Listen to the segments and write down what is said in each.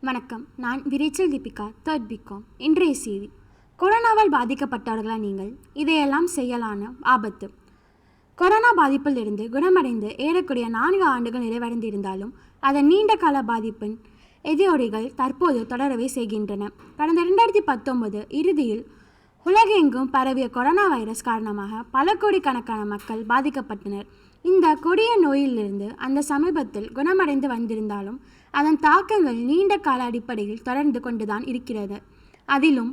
வணக்கம். நான் விரைச்சல் Deepika third BCom இன்றைய செய்தி. கொரோனாவால் பாதிக்கப்பட்டவர்களா நீங்கள்? இதையெல்லாம் செய்யலான ஆபத்து. கொரோனா பாதிப்பில் இருந்து குணமடைந்து ஏறக்குறைய நான்கு ஆண்டுகள் நிறைவடைந்திருந்தாலும் அதன் நீண்ட கால பாதிப்பின் எதிரொலிகள் தற்போது தொடரவே செய்கின்றன. கடந்த இரண்டாயிரத்தி பத்தொன்பது இறுதியில் உலகெங்கும் பரவிய கொரோனா வைரஸ் காரணமாக பல கோடிக்கணக்கான மக்கள் பாதிக்கப்பட்டனர். இந்த கொடிய நோயிலிருந்து அந்த சமீபத்தில் குணமடைந்து வந்திருந்தாலும் அதன் தாக்கங்கள் நீண்ட கால அடிப்படையில் தொடர்ந்து கொண்டுதான் இருக்கிறது. அதிலும்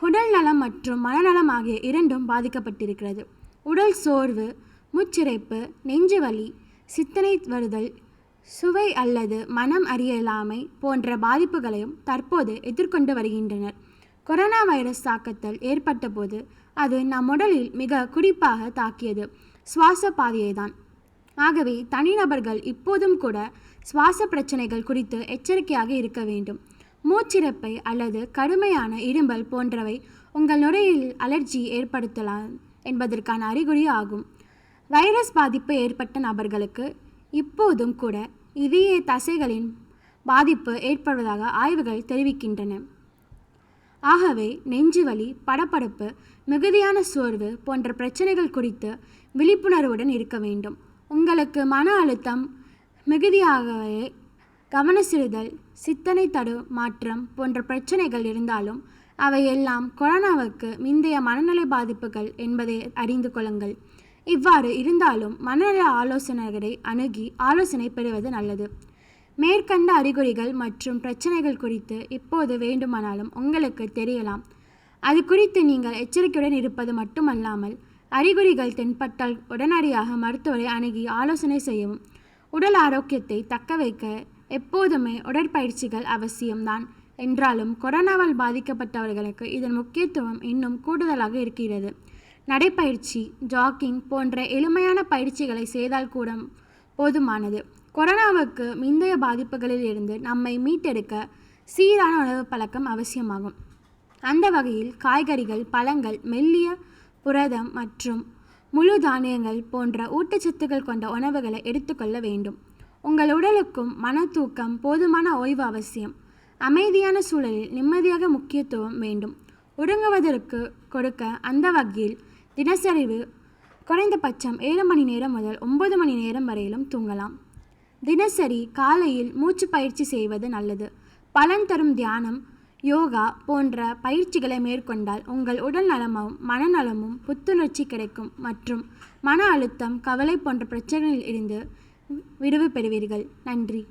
உடல் நலம் மற்றும் மனநலம் ஆகிய இரண்டும் பாதிக்கப்பட்டிருக்கிறது. உடல் சோர்வு முச்சிறைப்பு நெஞ்சு வலி சித்தனை வருதல் சுவை அல்லது மனம் அறியலாமை போன்ற பாதிப்புகளையும் தற்போது எதிர்கொண்டு வருகின்றனர். கொரோனா வைரஸ் தாக்கத்தில் ஏற்பட்டபோது அது நம் உடலில் மிக குறிப்பாக தாக்கியது. சுவாச பாதையை தான் ஆகவே தனிநபர்கள் இப்போதும் கூட சுவாச பிரச்சனைகள் குறித்து எச்சரிக்கையாக இருக்க வேண்டும். மூச்சிறப்பை அல்லது கடுமையான இரும்பல் போன்றவை உங்கள் நுரையில் அலர்ஜி ஏற்படுத்தலாம் என்பதற்கான அறிகுறி ஆகும். வைரஸ் பாதிப்பு ஏற்பட்ட நபர்களுக்கு இப்போதும் கூட இதய தசைகளின் பாதிப்பு ஏற்படுவதாக ஆய்வுகள் தெரிவிக்கின்றன. ஆகவே நெஞ்சுவலி படப்படப்பு மிகுதியான சோர்வு போன்ற பிரச்சனைகள் குறித்து விழிப்புணர்வுடன் இருக்க வேண்டும். உங்களுக்கு மன அழுத்தம் மிகுதியாகவே கவனச்சிறுதல் சித்தனை தடு மாற்றம் போன்ற பிரச்சனைகள் இருந்தாலும் அவையெல்லாம் கொரோனாவுக்கு முந்தைய மனநல பாதிப்புகள் என்பதை அறிந்து கொள்ளுங்கள். இவ்வாறு இருந்தாலும் மனநல ஆலோசகரை அணுகி ஆலோசனை பெறுவது நல்லது. மேற்கண்ட அறிகுறிகள் மற்றும் பிரச்சனைகள் குறித்து இப்போது வேண்டுமானாலும் உங்களுக்கு தெரியலாம். அது குறித்து நீங்கள் எச்சரிக்கையுடன் இருப்பது மட்டுமல்லாமல் அறிகுறிகள் தென்பட்டால் உடனடியாக மருத்துவரை அணுகி ஆலோசனை செய்யவும். உடல் ஆரோக்கியத்தை தக்க வைக்க எப்போதுமே உடற்பயிற்சிகள் அவசியம்தான். என்றாலும் கொரோனாவால் பாதிக்கப்பட்டவர்களுக்கு இதன் முக்கியத்துவம் இன்னும் கூடுதலாக இருக்கிறது. நடைப்பயிற்சி ஜாக்கிங் போன்ற எளிமையான பயிற்சிகளை செய்தால் கூட போதுமானது. கொரோனாவுக்கு முந்தைய பாதிப்புகளில் இருந்து நம்மை மீட்டெடுக்க சீரான உணவு பழக்கம் அவசியமாகும். அந்த வகையில் காய்கறிகள் பழங்கள் மெல்லிய புரதம் மற்றும் முழு தானியங்கள் போன்ற ஊட்டச்சத்துக்கள் கொண்ட உணவுகளை எடுத்துக்கொள்ள வேண்டும். உங்கள் உடலுக்கும் மன தூக்கம் போதுமான ஓய்வு அவசியம். அமைதியான சூழலில் நிம்மதியாக முக்கியத்துவம் வேண்டும். உறங்குவதற்கு கொடுக்க அந்த வகையில் தினசரிவு குறைந்தபட்சம் ஏழு மணி நேரம் முதல் ஒன்பது மணி நேரம் வரையிலும் தூங்கலாம். தினசரி காலையில் மூச்சு பயிற்சி செய்வது நல்லது. பலன் தரும் தியானம் யோகா போன்ற பயிற்சிகளை மேற்கொண்டால் உங்கள் உடல் நலமும் மனநலமும் புத்துணர்ச்சி கிடைக்கும் மற்றும் மன அழுத்தம் கவலை போன்ற பிரச்சனைகளில் இருந்து விடுவு பெறுவீர்கள். நன்றி.